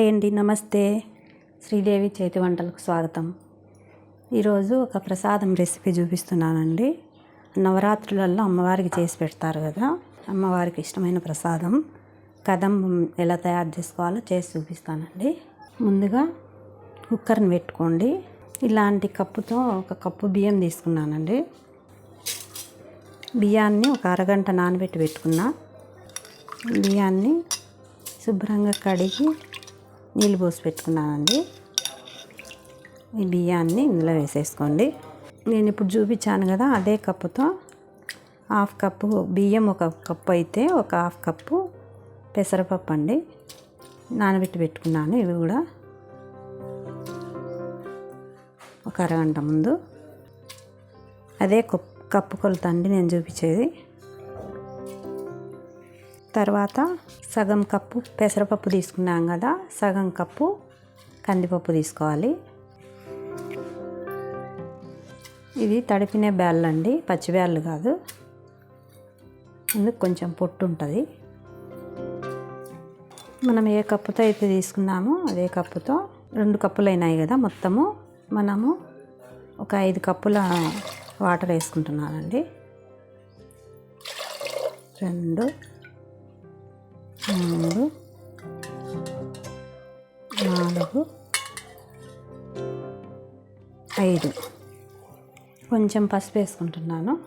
Hi అండి నమస్తే. శ్రీదేవి చేతి వంటలకు స్వాగతం. ఈరోజు ఒక ప్రసాదం రెసిపీ చూపిస్తున్నానండి. నవరాత్రులలో అమ్మవారికి చేసి పెడతారు కదా అమ్మవారికి ఇష్టమైన ప్రసాదం. కదంబం ఎలా తయారు చేసుకోవాలో చేసి చూపిస్తానండి. ముందుగా కుక్కర్ని పెట్టుకోండి. ఇలాంటి కప్పుతో ఒక కప్పు బియ్యం తీసుకున్నానండి. బియ్యాన్ని ఒక అరగంట నానబెట్టి పెట్టుకున్నా. బియ్యాన్ని శుభ్రంగా కడిగి నీళ్ళు పోసి పెట్టుకున్నానండి. ఈ బియ్యాన్ని ఇందులో వేసేసుకోండి. నేను ఇప్పుడు చూపించాను కదా అదే కప్పుతో. హాఫ్ కప్పు బియ్యం ఒక కప్పు అయితే ఒక హాఫ్ కప్పు పెసరపప్పు అండి. నానబెట్టి పెట్టుకున్నాను ఇవి కూడా. ఒక అరగంట ముందు. అదే కప్ కప్పు కొలత అండి నేను చూపించేది. తర్వాత సగం కప్పు పెసరపప్పు తీసుకున్నాం కదా సగం కప్పు కందిపప్పు తీసుకోవాలి. ఇది తడిపిన బ్యాళ్ళు అండి పచ్చి బ్యాళ్ళు కాదు. అందుకు కొంచెం పొట్టు ఉంటుంది. మనం ఏ కప్పుతో అయితే తీసుకున్నామో అదే కప్పుతో రెండు కప్పులు అయినాయి కదా మొత్తము. మనము ఒక ఐదు కప్పుల వాటర్ వేసుకుంటున్నానండి. రెండు మూడు నాలుగు ఐదు. కొంచెం పసుపు వేసుకుంటున్నాను.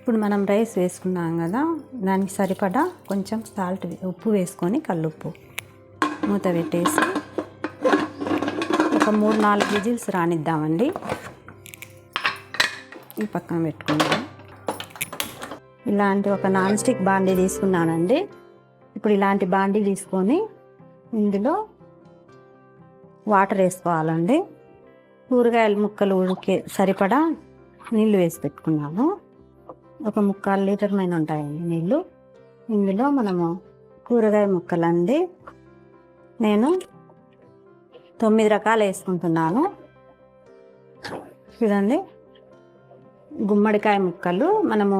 ఇప్పుడు మనం రైస్ వేసుకున్నాం కదా దానికి సరిపడా కొంచెం సాల్ట్ ఉప్పు వేసుకొని కల్లుప్పు మూత పెట్టేసి ఒక మూడు నాలుగు విజిల్స్ రానిద్దామండి. ఈ పక్కన పెట్టుకుందాం. ఇలాంటి ఒక నాన్ స్టిక్ బాండీ తీసుకున్నానండి. ఇప్పుడు ఇలాంటి బాండీ తీసుకొని ఇందులో వాటర్ వేసుకోవాలండి. కూరగాయల ముక్కలు ఉడికే సరిపడా నీళ్ళు వేసి పెట్టుకున్నాము ఒక ముక్కాలు లీటర్ పైన ఉంటాయండి నీళ్ళు ఇందులో మనము కూరగాయ ముక్కలండి. నేను తొమ్మిది రకాలు వేసుకుంటున్నాను. చూడండి. గుమ్మడికాయ ముక్కలు మనము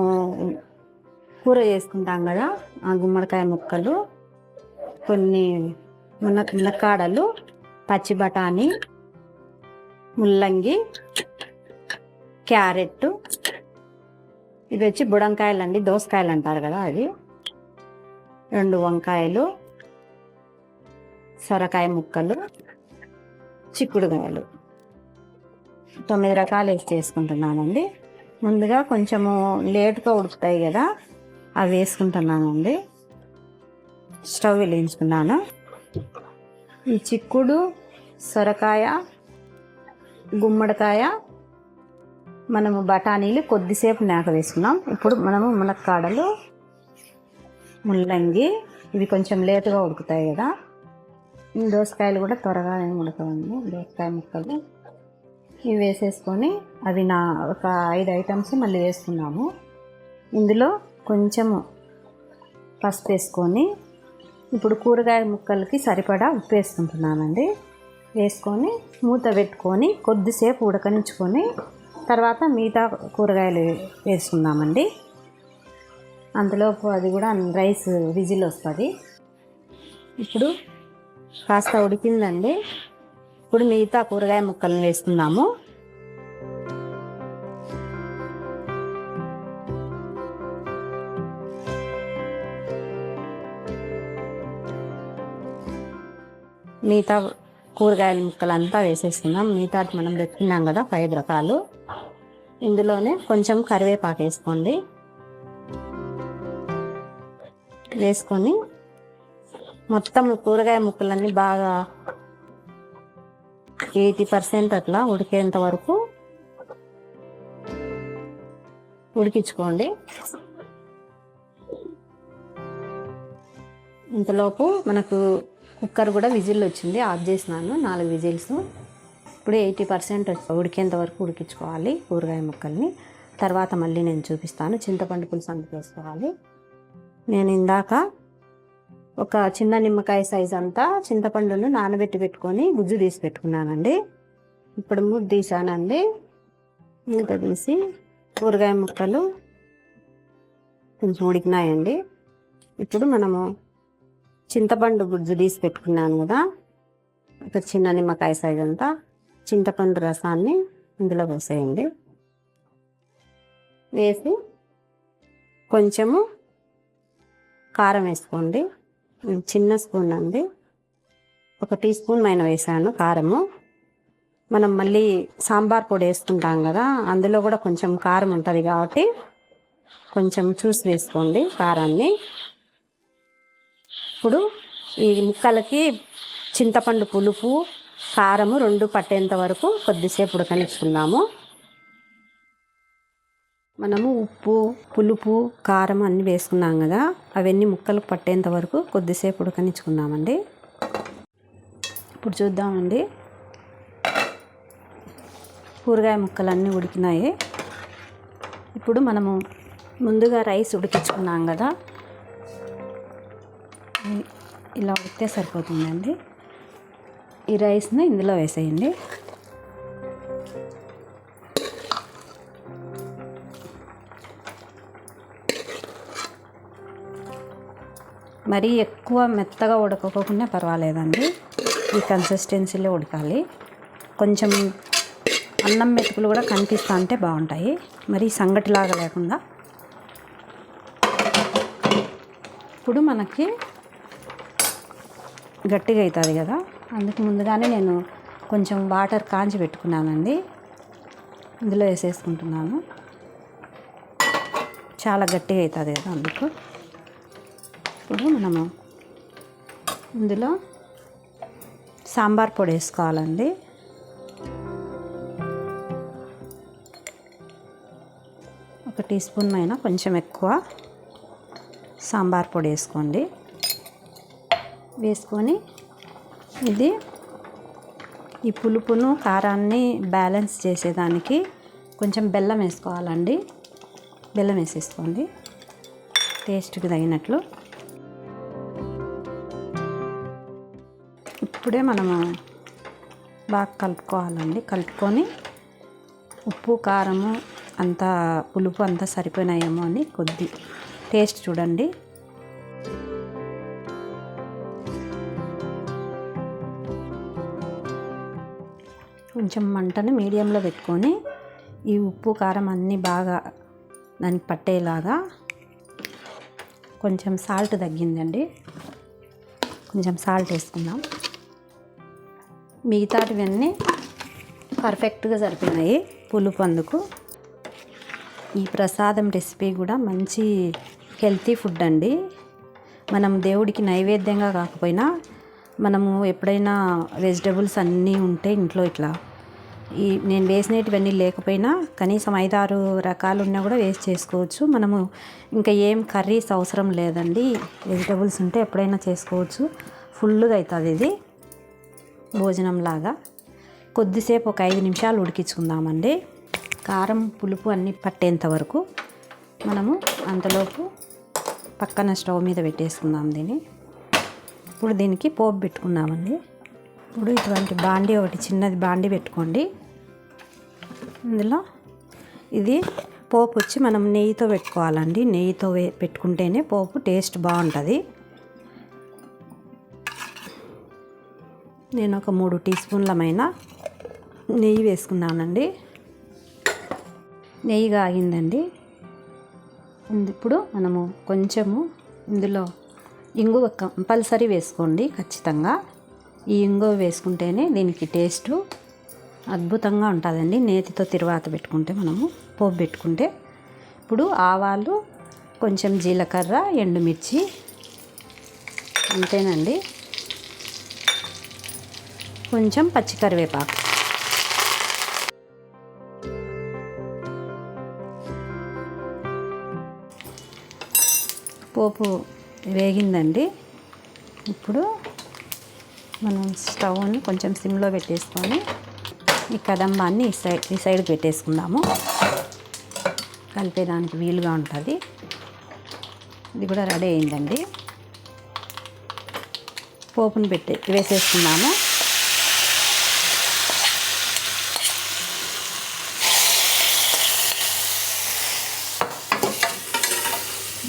కూర చేసుకుంటాం కదా ఆ గుమ్మడికాయ ముక్కలు కొన్ని మున మునక్కాడలు పచ్చి బఠానీ ముల్లంగి క్యారెట్ ఇవి వచ్చి బుడంకాయలు అండి దోసకాయలు అంటారు కదా అవి. రెండు వంకాయలు సొరకాయ ముక్కలు చిక్కుడుకాయలు. తొమ్మిది రకాలు వేసి చేసుకుంటున్నానండి ముందుగా కొంచెము లేట్గా ఉడుకుతాయి కదా అవి వేసుకుంటున్నానండి. స్టవ్ వెలిగించుకున్నాను. ఈ చిక్కుడు సొరకాయ గుమ్మడికాయ మనము బఠానీలు కొద్దిసేపు నాక వేసుకున్నాం. ఇప్పుడు మనము మునక్కాడలు ముల్లంగి ఇవి కొంచెం లేటుగా ఉడుకుతాయి కదా. దోసకాయలు కూడా త్వరగా ఉడకవండి. దోసకాయ ముక్కలు. ఇవి వేసేసుకొని అవి నా ఒక ఐదు ఐటమ్స్ మళ్ళీ వేసుకున్నాము. ఇందులో కొంచెము పసుపు వేసుకొని ఇప్పుడు కూరగాయ ముక్కలకి సరిపడా ఉప్పు వేసుకుంటున్నానండి. వేసుకొని మూత పెట్టుకొని కొద్దిసేపు ఉడకనించుకొని తర్వాత మిగతా కూరగాయలు వేసుకుందామండి. అంతలోపు అది కూడా రైస్ విజిల్ వస్తుంది. ఇప్పుడు కాస్త ఉడికిందండి. ఇప్పుడు మిగతా కూరగాయ ముక్కలను వేసుకుందాము. మిగతా కూరగాయల ముక్కలంతా వేసేస్తున్నాం. మిగతా మనం పెట్టుకున్నాం కదా ఐదు రకాలు. ఇందులోనే కొంచెం కరివేపాకు వేసుకోండి. వేసుకొని మొత్తం కూరగాయ ముక్కలన్నీ బాగా ఎయిటీ పర్సెంట్ అట్లా ఉడికేంత వరకు ఉడికించుకోండి. ఇంతలోపు మనకు కుక్కర్ కూడా విజిల్ వచ్చింది ఆఫ్ చేసినాను నాలుగు విజిల్స్. ఇప్పుడు ఎయిటీ పర్సెంట్ ఉడికేంత వరకు ఉడికించుకోవాలి కూరగాయ ముక్కల్ని. తర్వాత మళ్ళీ నేను చూపిస్తాను. చింతపండు పులుసు అంత వేసుకోవాలి. నేను ఇందాక ఒక చిన్న నిమ్మకాయ సైజ్ అంతా చింతపండును నానబెట్టి పెట్టుకొని గుజ్జు తీసి పెట్టుకున్నానండి. ఇప్పుడు ముద్దు తీసానండి ఇంత తీసి కూరగాయ ముక్కలు కొంచెం ఉడికినాయండి. ఇప్పుడు మనము చింతపండు గుజ్జు తీసి పెట్టుకున్నాను కదా. ఒక చిన్న నిమ్మకాయ సైజ్ అంతా చింతపండు రసాన్ని ఇందులో పోసేయండి. వేసి కొంచెము కారం వేసుకోండి. చిన్న స్పూన్ అండి. ఒక టీ స్పూన్ పైన వేసాను కారము. మనం మళ్ళీ సాంబార్ పొడి వేసుకుంటాం కదా అందులో కూడా కొంచెం కారం ఉంటుంది కాబట్టి కొంచెం చూసి వేసుకోండి కారాన్ని. ఇప్పుడు ఈ ముక్కలకి చింతపండు పులుపు కారము రెండు పట్టేంత వరకు కొద్దిసేపు ఉడకనిచ్చుకుందాము. మనము ఉప్పు పులుపు కారం అన్నీ వేసుకున్నాం కదా అవన్నీ ముక్కలకు పట్టేంత వరకు కొద్దిసేపు ఉడకనిచ్చుకుందామండి. ఇప్పుడు చూద్దామండి. కూరగాయ ముక్కలు అన్నీ ఉడికినాయి. ఇప్పుడు మనము ముందుగా రైస్ ఉడికించుకున్నాం కదా ఇలా ఉడితే సరిపోతుందండి. ఈ రైస్ని ఇందులో వేసేయండి. మరీ ఎక్కువ మెత్తగా ఉడకపోకుండా పర్వాలేదండి. ఈ కన్సిస్టెన్సీలో ఉడకాలి. కొంచెం అన్నం మెతుకులు కూడా కనిపిస్తూ ఉంటే బాగుంటాయి. మరి సంగటిలాగా లేకుండా. ఇప్పుడు మనకి గట్టిగా అవుతుంది కదా? అందుకు ముందుగానే నేను కొంచెం వాటర్ కాంచి పెట్టుకున్నానండి. ఇందులో వేసేసుకుంటున్నాను. చాలా గట్టిగా అవుతుంది కదా అందుకు. ఇప్పుడు మనము ఇందులో సాంబార్ పొడి వేసుకోవాలండి ఒక టీ స్పూన్ అయినా కొంచెం ఎక్కువ సాంబార్ పొడి వేసుకోండి వేసుకొని ఇది ఈ పులుపును కారాన్ని బ్యాలెన్స్ చేసేదానికి కొంచెం బెల్లం వేసుకోవాలండి. బెల్లం వేసేసుకోండి. టేస్ట్కి తగినట్లు. ఇప్పుడే మనము బాగా కలుపుకోవాలండి. కలుపుకొని ఉప్పు కారము అంతా పులుపు అంతా సరిపోయినాయేమో అని కొద్ది టేస్ట్ చూడండి. కొంచెం మంటను మీడియంలో పెట్టుకొని ఈ ఉప్పు కారం అన్నీ బాగా దానికి పట్టేలాగా కొంచెం సాల్ట్ తగ్గిందండి. కొంచెం సాల్ట్ వేసుకుందాం. మిగతాటివన్నీ పర్ఫెక్ట్గా సరిపోయినాయి పులుపు అందుకు. ఈ ప్రసాదం రెసిపీ కూడా మంచి హెల్తీ ఫుడ్ అండి. మనం దేవుడికి నైవేద్యంగా కాకపోయినా మనము ఎప్పుడైనా వెజిటబుల్స్ అన్నీ ఉంటే ఇంట్లో ఇట్లా ఈ నేను వేసినటువన్నీ లేకపోయినా కనీసం ఐదు ఆరు రకాలు ఉన్నా కూడా వేస్ట్ చేసుకోవచ్చు. మనము ఇంకా ఏం కర్రీస్ అవసరం లేదండి. వెజిటబుల్స్ ఉంటే ఎప్పుడైనా చేసుకోవచ్చు. ఫుల్గా అవుతుంది ఇది. భోజనం లాగా కొద్దిసేపు ఒక ఐదు నిమిషాలు ఉడికించుకుందామండి. కారం పులుపు అన్నీ పట్టేంత వరకు మనము అంతలోపు పక్కన స్టవ్ మీద పెట్టేసుకుందాం దీన్ని. ఇప్పుడు దీనికి పోపు పెట్టుకున్నామండి. ఇప్పుడు ఇటువంటి బాండీ ఒకటి చిన్నది బాండీ పెట్టుకోండి. ఇందులో ఇది పోపు వచ్చి మనం నెయ్యితో పెట్టుకోవాలండి. నెయ్యితో పెట్టుకుంటేనే పోపు టేస్ట్ బాగుంటుంది. నేను ఒక మూడు టీ స్పూన్లమైన నెయ్యి వేసుకున్నానండి. నెయ్యి కాగిందండి. ఇప్పుడు మనము కొంచెము ఇందులో ఇంగువ కంపల్సరీ వేసుకోండి ఖచ్చితంగా. ఈ ఇంగువ వేసుకుంటేనే దీనికి టేస్ట్ అద్భుతంగా ఉంటుందండి. నేతితో తిరువాత పెట్టుకుంటే మనము పోపు పెట్టుకుంటే. ఇప్పుడు ఆవాలు కొంచెం జీలకర్ర ఎండుమిర్చి అంతేనండి. కొంచెం పచ్చికరివేపాకు. పోపు వేగిందండి. ఇప్పుడు మనం స్టవ్ని కొంచెం సిమ్లో పెట్టేసుకొని ఈ కదంబాన్ని ఈ సైడ్ ఈ సైడ్ పెట్టేసుకుందాము. కలిపేదానికి వీలుగా ఉంటుంది. ఇది కూడా రెడీ అయిందండి. పోపును పెట్టే వేసేసుకున్నాము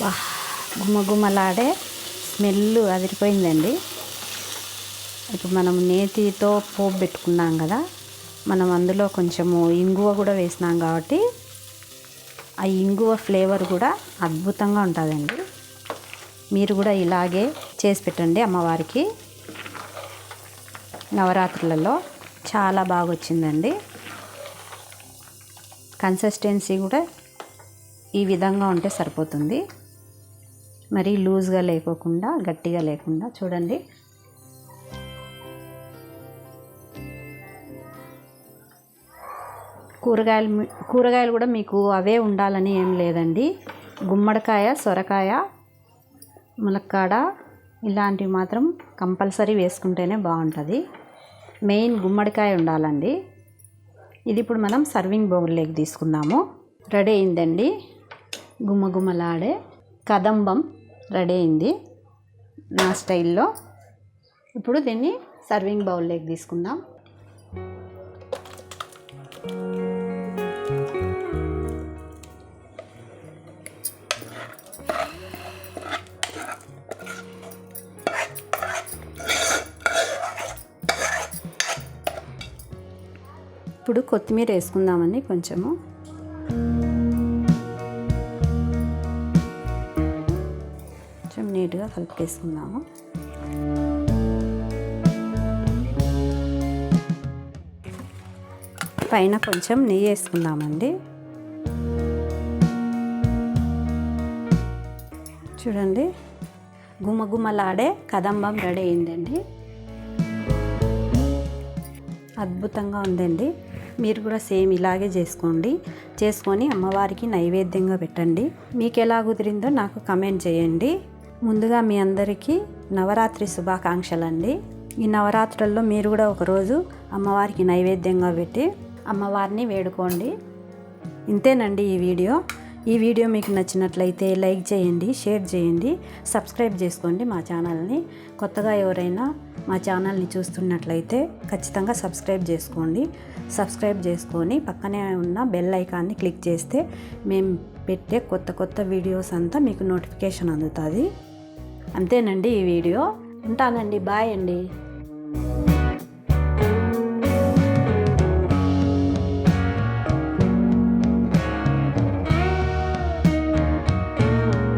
బా గుమగుమలాడే స్మెల్ అదిరిపోయిందండి. ఇప్పుడు మనం నేతితో పోపు పెట్టుకున్నాం కదా మనం అందులో కొంచెము ఇంగువ కూడా వేసినాం కాబట్టి ఆ ఇంగువ ఫ్లేవర్ కూడా అద్భుతంగా ఉంటుందండి. మీరు కూడా ఇలాగే చేసి పెట్టండి అమ్మవారికి. నవరాత్రులలో చాలా బాగా వచ్చిందండి. కన్సిస్టెన్సీ కూడా ఈ విధంగా ఉంటే సరిపోతుంది. మరీ లూజ్గా లేకోకుండా గట్టిగా లేకుండా చూడండి. కూరగాయలు కూరగాయలు కూడా మీకు అవే ఉండాలని ఏం లేదండి. గుమ్మడికాయ సొరకాయ ములక్కాడ ఇలాంటివి మాత్రం కంపల్సరీ వేసుకుంటేనే బాగుంటుంది. మెయిన్ గుమ్మడికాయ ఉండాలండి. ఇది ఇప్పుడు మనం సర్వింగ్ బౌల్లోకి తీసుకుందాము. రెడీ అయిందండి. గుమ్మగుమ్మలాడే కదంబం రెడీ అయింది నా స్టైల్లో. ఇప్పుడు దీన్ని సర్వింగ్ బౌల్లోకి తీసుకుందాం. ఇప్పుడు కొత్తిమీర వేసుకుందామండి కొంచెము. కలిపేసుకుందాము పైన కొంచెం నెయ్యి వేసుకుందామండి చూడండి. గుమగుమలాడే కదంబం రెడీ అయిందండి. అద్భుతంగా ఉందండి. మీరు కూడా సేమ్ ఇలాగే చేసుకోండి. చేసుకొని అమ్మవారికి నైవేద్యంగా పెట్టండి. మీకు ఎలా కుదిరిందో నాకు కమెంట్ చేయండి. ముందుగా మీ అందరికీ నవరాత్రి శుభాకాంక్షలు అండి ఈ నవరాత్రుల్లో మీరు కూడా ఒకరోజు అమ్మవారికి నైవేద్యంగా పెట్టి అమ్మవారిని వేడుకోండి. ఇంతేనండి ఈ వీడియో. ఈ వీడియో మీకు నచ్చినట్లయితే లైక్ చేయండి షేర్ చేయండి సబ్స్క్రైబ్ చేసుకోండి మా ఛానల్ని. కొత్తగా ఎవరైనా మా ఛానల్ని చూస్తున్నట్లయితే ఖచ్చితంగా సబ్స్క్రైబ్ చేసుకోండి. సబ్స్క్రైబ్ చేసుకొని పక్కనే ఉన్న బెల్ ఐకాన్ని క్లిక్ చేస్తే మేము పెట్టే కొత్త కొత్త వీడియోస్ అంతా మీకు నోటిఫికేషన్ అందుతుంది. అంతేనండి ఈ వీడియో. ఉంటానండి. బాయ్ అండి.